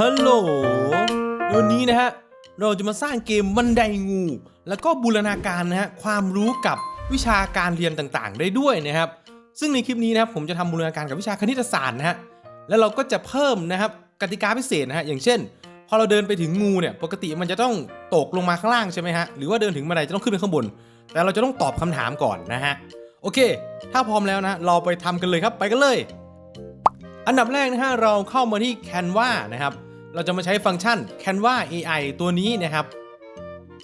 ฮัลโหลวันนี้นะฮะ เราจะมาสร้างเกมบันไดงู แล้วก็บูรณาการนะฮะ ความรู้กับวิชาการเรียนต่างๆ ได้ด้วยนะครับ ซึ่งในคลิปนี้นะครับผมจะทำบูรณาการกับวิชาคณิตศาสตร์นะฮะ แล้วเราก็จะเพิ่มนะครับกติกาพิเศษนะฮะ อย่างเช่น พอเราเดินไปถึงงูเนี่ย ปกติมันจะต้องตกลงมาข้างล่างใช่ไหมฮะ หรือว่าเดินถึงบันไดจะต้องขึ้นไปข้างบน แต่เราจะต้องตอบคำถามก่อนนะฮะ โอเค ถ้าพร้อมแล้วนะ เราไปทำกันเลยครับ ไปกันเลย อันดับแรกนะฮะ เราเข้ามาที่ Canva นะครับ เราจะมาใช้ฟังก์ชัน Canva AI ตัวนี้นะครับ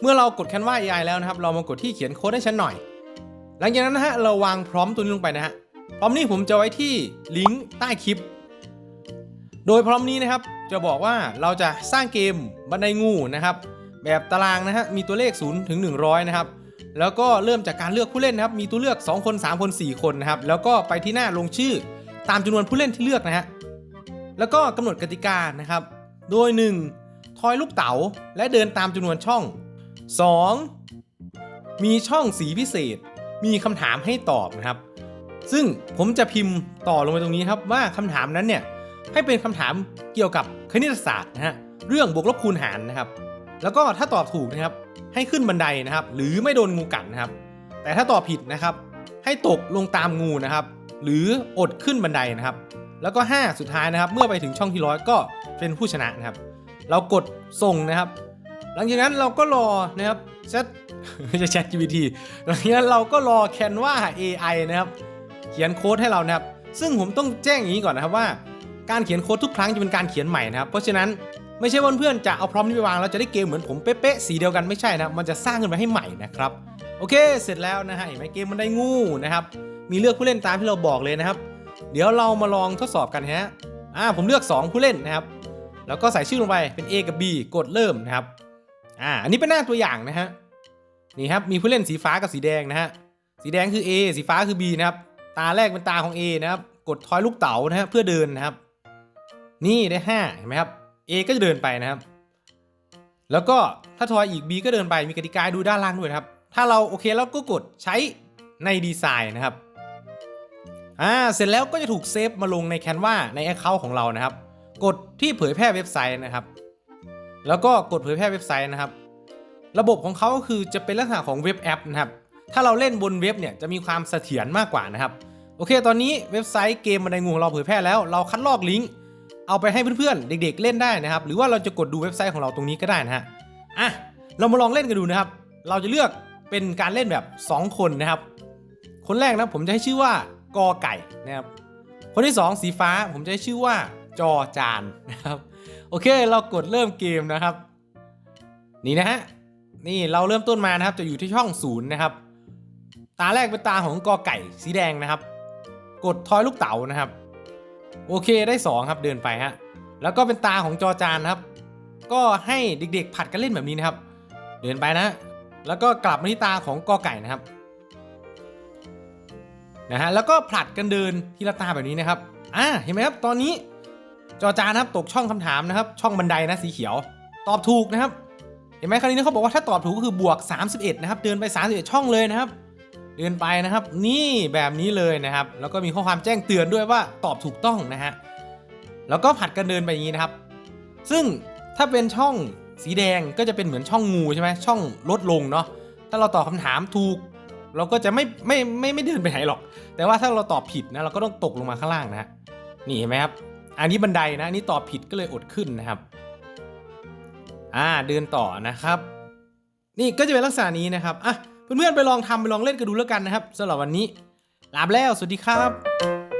เมื่อเรากด Canva AI แล้วนะครับ เรามากดที่เขียนโค้ดให้ฉันหน่อย หลังจากนั้นนะฮะเราวางพร้อมตัวนี้ลงไปนะฮะพร้อมนี้ผมจะไว้ที่ลิงก์ใต้คลิป โดยพร้อมนี้นะครับจะบอกว่าเราจะสร้างเกมบันไดงูนะครับ แบบตารางนะฮะมีตัวเลข0ถึง100 นะครับแล้วก็เริ่มจากการเลือกผู้เล่นนะครับ มีตัวเลือก 2 คน 3 คน 4 คนนะครับ แล้วก็ไปที่หน้าลงชื่อ ตามจำนวนผู้เล่นที่เลือกนะฮะ แล้วก็กำหนดกติกานะครับ โดย 1. ทอยลูกเต๋าและเดินตามจำนวนช่อง 2. มีช่องสีพิเศษ มีคำถามให้ตอบนะครับ ซึ่งผมจะพิมพ์ต่อลงไปตรงนี้ครับว่าคำถามนั้นเนี่ยให้เป็นคำถามเกี่ยวกับคณิตศาสตร์นะฮะเรื่องบวกลบคูณหารนะครับ แล้วก็ถ้าตอบถูกนะครับ ให้ขึ้นบันไดนะครับ หรือไม่โดนงูกัดนะครับ แต่ถ้าตอบผิดนะครับ ให้ตกลงตามงูนะครับ หรืออดขึ้นบันไดนะครับ แล้วก็ 5 สุดท้ายนะครับ เมื่อไปถึงช่องที่ร้อยก็เป็นผู้ชนะนะครับ เรากดส่งนะครับ หลังจากนั้นเราก็รอนะครับ Chat ไม่ใช่ Chat GPT หลังจากนั้นเราก็รอ Canva AI นะครับ เขียนโค้ดให้เรานะครับ ซึ่งผมต้องแจ้งอย่างนี้ก่อนนะครับว่า การเขียนโค้ดทุกครั้งจะเป็นการเขียนใหม่นะครับ เพราะฉะนั้นไม่ใช่ว่าเพื่อนจะเอาพร้อมนี้ไปวางแล้วจะได้เกมเหมือนผมเป๊ะๆสีเดียวกันไม่ใช่นะมันจะสร้างขึ้นมาให้ใหม่นะครับโอเค เสร็จแล้วนะฮะเห็นไหมเกมมันได้งูนะครับมีเลือกผู้เล่นตามที่เราบอกเลยนะครับ เดี๋ยวเรามาลองทดสอบกันฮะอ่าผมเลือก 2 ผู้เล่นนะครับ แล้วก็ใส่ชื่อลงไปเป็น A กับ B กดเริ่มนะครับอ่าอันนี้เป็นหน้าตัวอย่างนะฮะนี่ครับมีผู้เล่นสีฟ้ากับสีแดงนะฮะสีแดงคือ A สีฟ้าคือ B นะครับตาแรกเป็นตาของ A นะครับกดทอยลูกเต๋านะฮะเพื่อเดินนะครับ นี่ได้5เห็นไหมครับ A ก็จะเดินไปนะครับ แล้วก็ถ้าทอยอีก B ก็เดินไปมีกติกาดูด้านล่างด้วยนะครับ ถ้าเราโอเคแล้วก็กดใช้ในดีไซน์นะครับ อ่าเสร็จแล้วก็จะถูกเซฟมาลงใน Canva ใน Account ของเรานะครับ กดที่เผยแพร่เว็บไซต์นะครับ แล้วก็กดเผยแพร่เว็บไซต์นะครับ ระบบของเขาก็คือจะเป็นลักษณะของเว็บแอปนะครับ ถ้าเราเล่นบนเว็บเนี่ยจะมีความเสถียรมากกว่านะครับ โอเค ตอนนี้เว็บไซต์เกมบันไดงูของเราเผยแพร่แล้ว เราคัดลอกลิงก์เอาไปให้เพื่อนๆ เด็กๆ เล่นได้นะครับ หรือว่าเราจะกดดูเว็บไซต์ของเราตรงนี้ก็ได้นะฮะ อะ เรามาลองเล่นกันดูนะครับ เราจะเลือกเป็นการเล่นแบบ 2 คนนะครับ คนแรกนะผมจะให้ชื่อว่า กอไก่นะครับ คนที่ 2 สีฟ้าผมจะให้ชื่อว่าจอจานนะครับ โอเคเรากดเริ่มเกมนะครับ นี่นะฮะ นี่เราเริ่มต้นมานะครับ จะอยู่ที่ช่องศูนย์นะครับ ตาแรกเป็นตาของกอไก่สีแดงนะครับ กดทอยลูกเต๋านะครับ โอเคได้ 2 ครับเดินไปฮะ แล้วก็เป็นตาของจอจานนะครับ ก็ให้เด็กๆผัดกันเล่นแบบนี้นะครับ เดินไปนะ แล้วก็กลับมาที่ตาของกอไก่นะครับ นะฮะแล้วก็ผลัดกันเดินทีละตาแบบนี้นะครับอ่าเห็นไหมครับตอนนี้จอจานนะครับตกช่องคำถามนะครับ ช่องบันไดนะสีเขียว ตอบถูกนะครับ เห็นไหมคราวนี้เขาบอกว่าถ้าตอบถูกก็คือบวก 31 นะครับ เดินไป 31 ช่องเลยนะครับ เดินไปนะครับ นี่แบบนี้เลยนะครับ แล้วก็มีข้อความแจ้งเตือนด้วยว่าตอบถูกต้องนะฮะแล้วก็ผัดกันเดินไปอย่างนี้นะครับ ซึ่งถ้าเป็นช่องสีแดงก็จะเป็นเหมือนช่องงูใช่ไหมช่องลดลงเนาะถ้าเราตอบคำถามถูก เราก็จะไม่ไม่ไม่ไม่เดินไปไหนหรอก แต่ว่าถ้าเราตอบผิดนะเราก็ต้องตกลงมาข้างล่างนะฮะนี่เห็นไหมครับ อันนี้บันไดนะอันนี้ตอบผิดก็เลยอดขึ้นนะครับ อ่าเดินต่อนะครับ นี่ก็จะเป็นลักษณะนี้นะครับอะเพื่อนๆไปลองทำไปลองเล่นกันดูแล้วกันนะครับสำหรับวันนี้ลาไปแล้วสวัสดีครับ